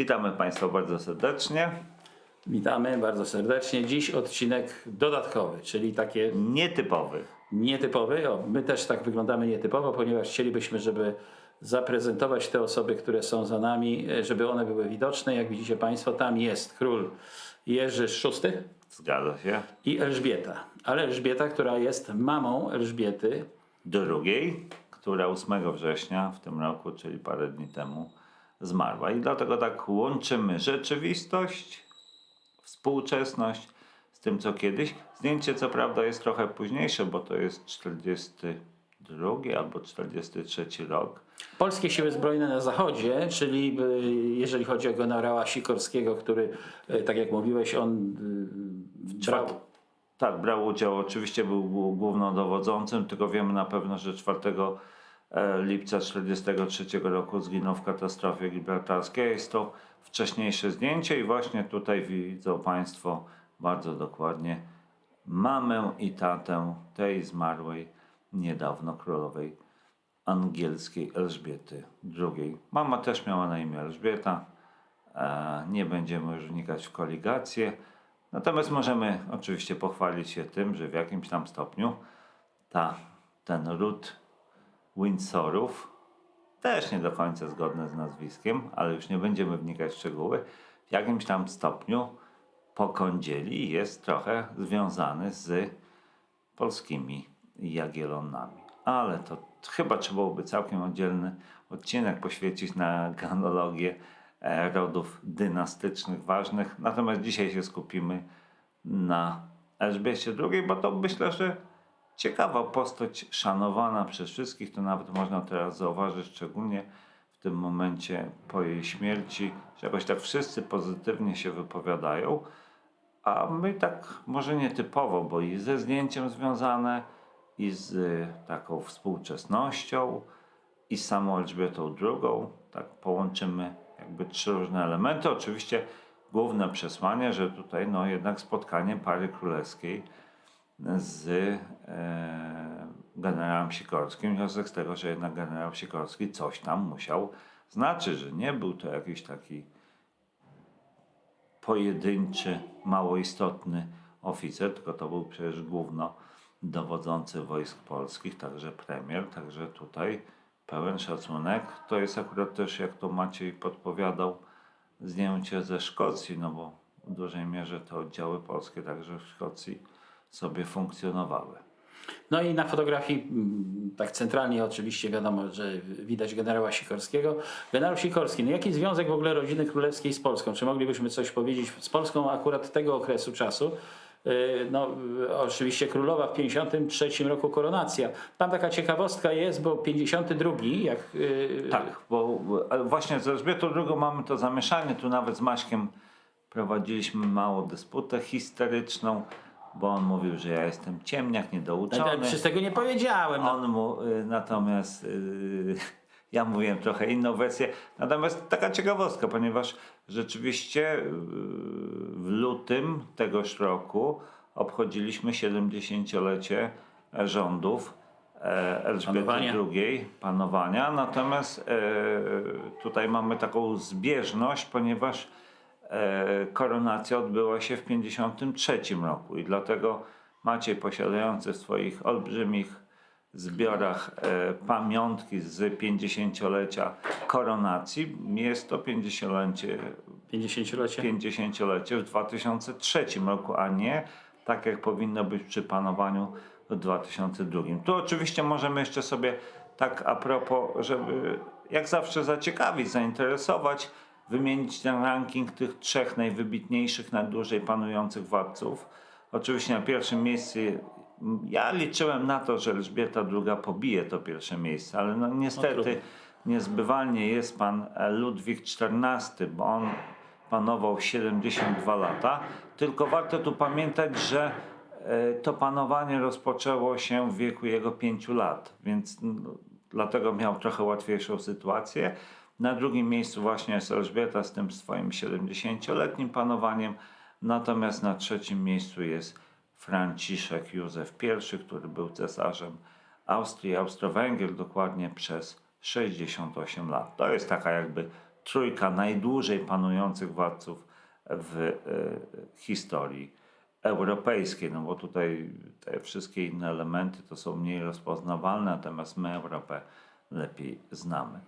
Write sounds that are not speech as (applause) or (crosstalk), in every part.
Witamy Państwa bardzo serdecznie. Witamy bardzo serdecznie. Dziś odcinek dodatkowy, czyli takie Nietypowy. nietypowy. O, my też tak wyglądamy nietypowo, ponieważ chcielibyśmy, żeby zaprezentować te osoby, które są za nami, e, żeby one były widoczne. Jak widzicie Państwo, tam jest król Jerzy VI Zgadza się. i Elżbieta. Ale Elżbieta, która jest mamą Elżbiety, Drugiej, która 8 września w tym roku, czyli parę dni temu, zmarła. I dlatego tak łączymy rzeczywistość, współczesność z tym, co kiedyś. Zdjęcie, co prawda, jest trochę późniejsze, bo to jest 42 albo 43 rok. Polskie Siły Zbrojne na Zachodzie, czyli e, jeżeli chodzi o generała Sikorskiego, który, e, tak jak mówiłeś, on e, brał... Tak, brał udział, oczywiście był głó- głównodowodzącym, tylko wiemy na pewno, że 4 e, lipca 1943 roku zginął w katastrofie gibraltarskiej. Jest to wcześniejsze zdjęcie i właśnie tutaj widzą Państwo bardzo dokładnie mamę i tatę tej zmarłej niedawno królowej angielskiej Elżbiety II. Mama też miała na imię Elżbieta. E, Nie będziemy już wnikać w koligację. Natomiast możemy oczywiście pochwalić się tym, że w jakimś tam stopniu ta, ten ród Windsorów, też nie do końca zgodny z nazwiskiem, ale już nie będziemy wnikać w szczegóły, w jakimś tam stopniu po kądzieli jest trochę związany z polskimi Jagiellonami. Ale to chyba trzeba byłoby całkiem oddzielny odcinek poświęcić na genealogię e, rodów dynastycznych ważnych. Natomiast dzisiaj się skupimy na Elżbiecie II, bo to myślę, że ciekawa postać, szanowana przez wszystkich. To nawet można teraz zauważyć, szczególnie w tym momencie po jej śmierci, że jakoś tak wszyscy pozytywnie się wypowiadają. A my tak może nietypowo, bo i ze zdjęciem związane, i z y, taką współczesnością, i z samą Elżbietą II. Tak połączymy jakby trzy różne elementy. Oczywiście główne przesłanie, że tutaj no jednak spotkanie pary królewskiej z e, generałem Sikorskim. Wniosek z tego, że jednak generał Sikorski coś tam musiał znaczyć, że nie był to jakiś taki pojedynczy, mało istotny oficer, tylko to był przecież główno dowodzący wojsk polskich, także premier, także tutaj pełen szacunek. To jest akurat też, jak to Maciej podpowiadał, zdjęcie ze Szkocji, no bo w dużej mierze te oddziały polskie także w Szkocji sobie funkcjonowały. No i na fotografii, mm, tak centralnie oczywiście wiadomo, że widać generała Sikorskiego. Generał Sikorski, no jaki związek w ogóle rodziny królewskiej z Polską? Czy moglibyśmy coś powiedzieć z Polską akurat tego okresu czasu? Yy, No, yy, oczywiście królowa w 53 roku koronacja. Tam taka ciekawostka jest, bo 52, jak yy, Tak, bo właśnie z Elżbietą II mamy to zamieszanie. Tu nawet z Maśkiem prowadziliśmy małą dysputę historyczną, bo on mówił, że ja jestem ciemniak, ale niedouczony. przecież tego nie powiedziałem. No. On mu y, natomiast y, (laughs) ja mówiłem trochę inną wersję. Natomiast taka ciekawostka, ponieważ rzeczywiście y, w lutym tegoż roku obchodziliśmy 70-lecie rządów e, Elżbiety Panowania. II, panowania. Natomiast e, tutaj mamy taką zbieżność, ponieważ koronacja odbyła się w 53 roku i dlatego Maciej posiadający w swoich olbrzymich zbiorach e, pamiątki z 50-lecia koronacji, jest to 50-lecie 50-lecie. 50-lecie w 2003 roku, a nie tak jak powinno być przy panowaniu w 2002. Tu oczywiście możemy jeszcze sobie tak a propos, żeby jak zawsze zaciekawić, zainteresować, wymienić ten ranking tych trzech najwybitniejszych, najdłużej panujących władców. Oczywiście na pierwszym miejscu ja liczyłem na to, że Elżbieta II pobije to pierwsze miejsce, ale no niestety trudno. niezbywalnie jest pan Ludwik XIV, bo on panował 72 lata. Tylko warto tu pamiętać, że e, to panowanie rozpoczęło się w wieku jego 5 lat, więc no, dlatego miał trochę łatwiejszą sytuację. Na drugim miejscu właśnie jest Elżbieta z tym swoim 70-letnim panowaniem, natomiast na trzecim miejscu jest Franciszek Józef I, który był cesarzem Austrii Austro-Węgier dokładnie przez 68 lat. To jest taka jakby trójka najdłużej panujących władców w e, historii europejskiej, no bo tutaj te wszystkie inne elementy to są mniej rozpoznawalne, natomiast my Europę lepiej znamy.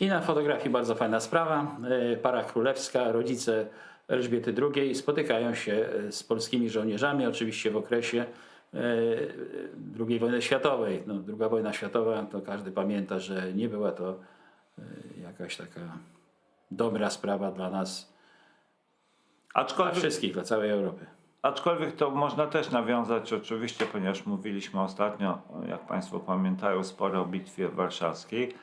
I na fotografii bardzo fajna sprawa. E, Para królewska, rodzice Elżbiety II spotykają się e, z polskimi żołnierzami, oczywiście w okresie e, II wojny światowej. No, II wojna światowa to każdy pamięta, że nie była to jakaś taka dobra sprawa dla nas, dla Aczkolwiek, wszystkich, dla całej Europy. Aczkolwiek to można też nawiązać oczywiście, ponieważ mówiliśmy ostatnio, jak Państwo pamiętają, sporo o Bitwie Warszawskiej,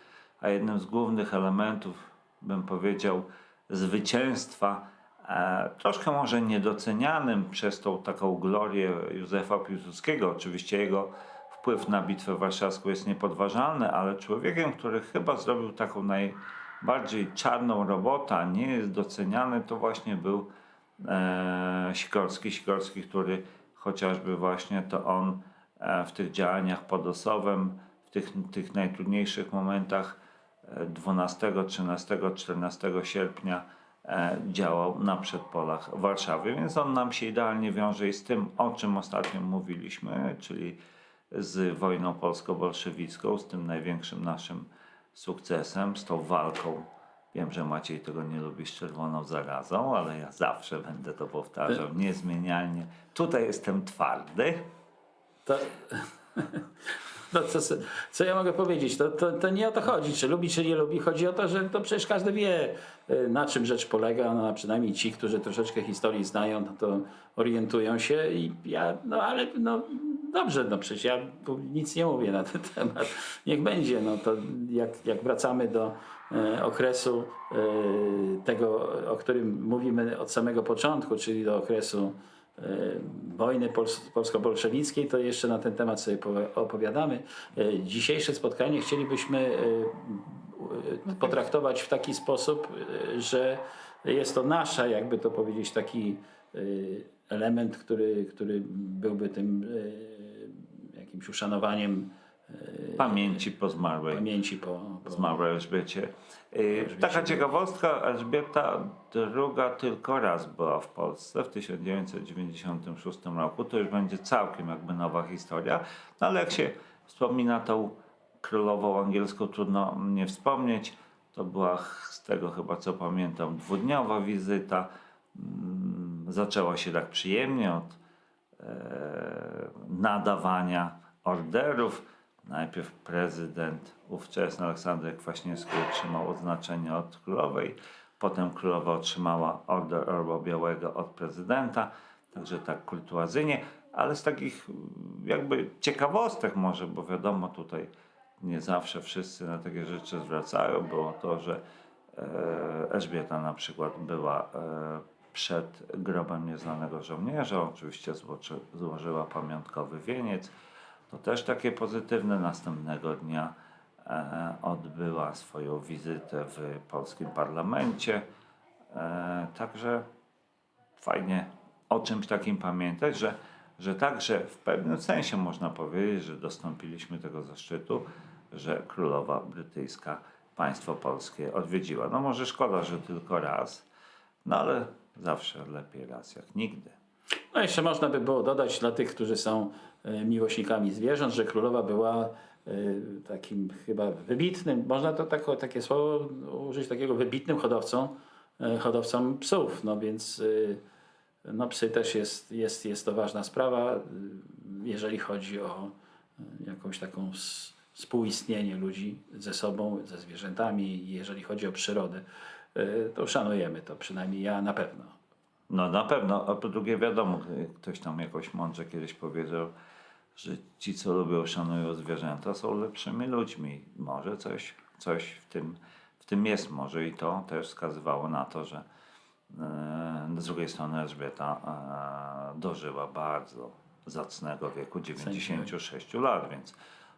a jednym z głównych elementów, bym powiedział, zwycięstwa, e, troszkę może niedocenianym przez tą taką glorię Józefa Piłsudskiego, oczywiście jego wpływ na Bitwę Warszawską jest niepodważalny, ale człowiekiem, który chyba zrobił taką najbardziej czarną robotę, nie jest doceniany, to właśnie był e, Sikorski. Sikorski, który chociażby właśnie to on e, w tych działaniach pod Osowem, w tych, tych najtrudniejszych momentach e, 12, 13, 14 sierpnia e, działał na przedpolach Warszawy, więc on nam się idealnie wiąże i z tym, o czym ostatnio mówiliśmy, czyli z wojną polsko-bolszewicką, z tym największym naszym sukcesem, z tą walką. Wiem, że Maciej tego nie lubi z czerwoną zarazą, ale ja zawsze będę to powtarzał, niezmienialnie. Tutaj jestem twardy. To, no to, co, co ja mogę powiedzieć? To, to, to nie o to chodzi, czy lubi, czy nie lubi. Chodzi o to, że to przecież każdy wie, y, na czym rzecz polega. No, a przynajmniej ci, którzy troszeczkę historii znają, no to orientują się. I ja, no ale no, dobrze, no przecież ja nic nie mówię na ten (laughs) temat. Niech będzie. No to jak, jak wracamy do e, okresu e, tego, o którym mówimy od samego początku, czyli do okresu wojny pols- polsko-bolszewickiej, to jeszcze na ten temat sobie opowiadamy. E, Dzisiejsze spotkanie chcielibyśmy e, e, potraktować w taki sposób, e, że jest to nasza, jakby to powiedzieć, taki e, element, który, który byłby tym e, jakimś uszanowaniem Pamięci po zmarłej. pamięci po, po zmarłej Elżbiecie. Y, Taka ciekawostka, Elżbieta II tylko raz była w Polsce w 1996 roku. To już będzie całkiem jakby nowa historia. No ale jak się wspomina tą królową angielską, trudno nie wspomnieć. To była z tego chyba co pamiętam dwudniowa wizyta. Mm, Zaczęła się tak przyjemnie od e, nadawania orderów. Najpierw prezydent ówczesny Aleksander Kwaśniewski otrzymał odznaczenie od królowej, potem królowa otrzymała order Orła Białego od prezydenta, także tak kurtuazyjnie, ale z takich mm, jakby ciekawostek może, bo wiadomo tutaj nie zawsze wszyscy na takie rzeczy zwracają, było to, że e, Elżbieta na przykład była e, przed grobem nieznanego żołnierza, oczywiście złoży, złożyła pamiątkowy wieniec, to też takie pozytywne. Następnego dnia e, odbyła swoją wizytę w polskim parlamencie. E, także fajnie o czymś takim pamiętać, że, że także w pewnym sensie można powiedzieć, że dostąpiliśmy tego zaszczytu, że królowa brytyjska państwo polskie odwiedziła. No może szkoda, że tylko raz, no ale zawsze lepiej raz jak nigdy. No jeszcze można by było dodać dla tych, którzy są e, miłośnikami zwierząt, że królowa była e, takim chyba wybitnym, można to tak, takie słowo użyć, takiego wybitnym hodowcą, e, hodowcą psów. No więc no psy też jest, jest, jest to ważna sprawa, jeżeli chodzi o jakąś taką współistnienie ludzi ze sobą, ze zwierzętami, jeżeli chodzi o przyrodę. To szanujemy to, przynajmniej ja na pewno. No na pewno, a po drugie wiadomo, ktoś tam jakoś mądrze kiedyś powiedział, że ci, co lubią, szanują zwierzęta, są lepszymi ludźmi. Może coś, coś w, tym, w tym jest, może i to też wskazywało na to, że e, z drugiej strony Elżbieta e, dożyła bardzo zacnego wieku 96 lat, więc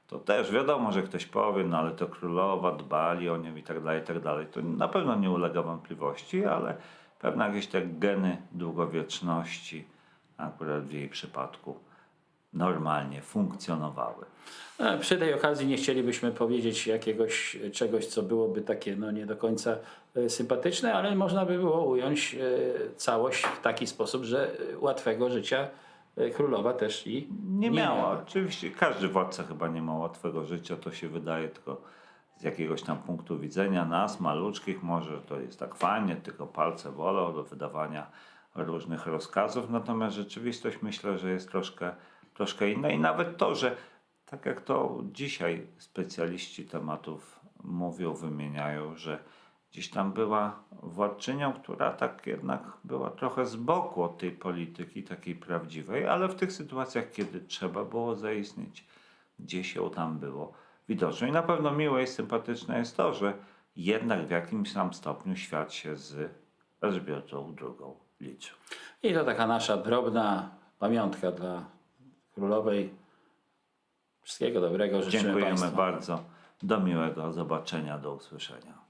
to też wiadomo, że ktoś powie, no ale to królowa, dbali o nią i tak dalej, i tak dalej. To na pewno nie ulega wątpliwości, ale pewne jakieś te geny długowieczności akurat w jej przypadku normalnie funkcjonowały. E, Przy tej okazji nie chcielibyśmy powiedzieć jakiegoś czegoś, co byłoby takie no, nie do końca e, sympatyczne, ale można by było ująć e, całość w taki sposób, że e, łatwego życia królowa też i Nie miała. Oczywiście każdy władca chyba nie ma łatwego życia, to się wydaje tylko z jakiegoś tam punktu widzenia nas, maluczkich, może to jest tak fajnie, tylko palce bolą do wydawania różnych rozkazów, natomiast rzeczywistość myślę, że jest troszkę, troszkę inna. I nawet to, że tak jak to dzisiaj specjaliści tematów mówią, wymieniają, że gdzieś tam była władczynią, która tak jednak była trochę z boku od tej polityki takiej prawdziwej, ale w tych sytuacjach, kiedy trzeba było zaistnieć, gdzieś ją tam było widoczne. I na pewno miłe i sympatyczne jest to, że jednak w jakimś tam stopniu świat się z Elżbietą II liczył. I to taka nasza drobna pamiątka dla królowej. Wszystkiego dobrego życzymy Dziękujemy Państwu. bardzo. Do miłego zobaczenia, do usłyszenia.